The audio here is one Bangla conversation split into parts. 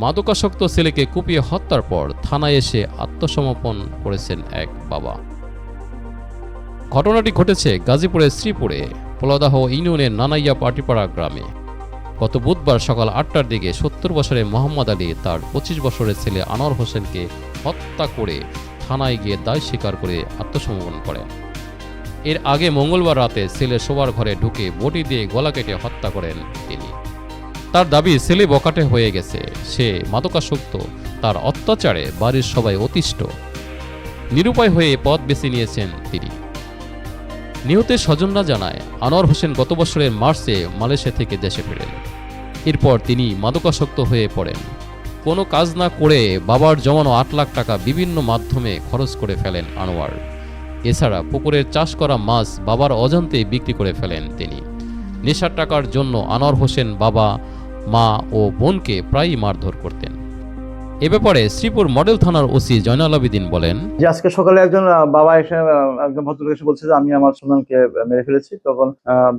মাদকাসক্ত ছেলেকে কুপিয়ে হত্যার পর থানায় এসে আত্মসমর্পণ করেছেন এক বাবা। ঘটনাটি ঘটেছে গাজীপুরের শ্রীপুরে পোলাদাহ ইউনিয়নের নানাইয়া পাটিপাড়া গ্রামে। গত বুধবার সকাল আটটার দিকে সত্তর বছরের মোহাম্মদ আলী তার পঁচিশ বছরের ছেলে আনোয়ার হোসেনকে হত্যা করে থানায় গিয়ে দায় স্বীকার করে আত্মসমর্পণ করেন। এর আগে মঙ্গলবার রাতে ছেলে শোবার ঘরে ঢুকে বটি দিয়ে গলা কেটে হত্যা করেন তিনি। তার দাবি ছেলে বকাটে হয়ে গেছে। সে মাদকাসক্ত, তার অত্যাচারে বাড়ির সবাই অতিষ্ঠ। নিরুপায় হয়ে পথ বেছে নিয়েছেন তিনি। নিহতের স্বজনরা জানায়, আনোয়ার হোসেন গত বছরের মার্চে মালয়েশিয়া থেকে দেশে ফেরেন। এরপর তিনি মাদকাসক্ত হয়ে পড়েন। কোনো কাজ না করে বাবার জমানো আট লাখ টাকা বিভিন্ন মাধ্যমে খরচ করে ফেলেন আনোয়ার। এছাড়া পুকুরের চাষ করা মাছ বাবার অজান্তে বিক্রি করে ফেলেন তিনি। নেশার টাকার জন্য আনোয়ার হোসেন বাবা মা ও বোনকে প্রায়ই মারধর করতেন। এ ব্যাপারে শ্রীপুর মডেল থানার ওসি জয়নাল আবিদিন বলেন, যে আজকে সকালে একজন বাবা এসে একজন ভদ্রলোক এসে বলছে যে আমি আমার সন্তানকে মেরে ফেলেছি। তখন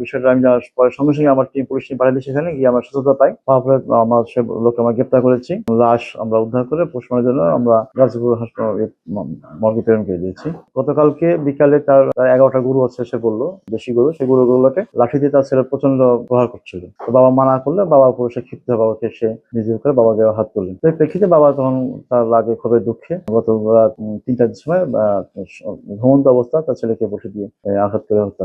বিষয়টা আমি পরে সঙ্গে সঙ্গে আমার টিম পুলিশ টিম পাঠালে সেখানে গিয়ে আমরা সচেতনতা পাই। তারপরে আমার সে লোককে আমরা গ্রেপ্তার করেছি। লাশ আমরা উদ্ধার করে পোস্টমর্টমের জন্য আমরা গাজীপুর হাসপাতাল মর্গে প্রেরণ করে দিয়েছি। গতকালকে বিকালে তার এগারোটা গরু আছে, সে বলল, দেশি গরু, সেই গরুগুলোকে লাঠি দিয়ে তার ছেলে প্রচণ্ড প্রহার করছিল। তো বাবা মানা করলে বাবা উপরে সে ক্ষিপ্ত বাবাকে সে নিজের করে বাবাকে হাত তুললেন তো প্রেক্ষিতে বাবা তখন তার লাগে খুবই দুঃখে। গত তিনটার সময় ঘুমন্ত অবস্থা তার ছেলেকে বসে দিয়ে আঘাত করে হত্যা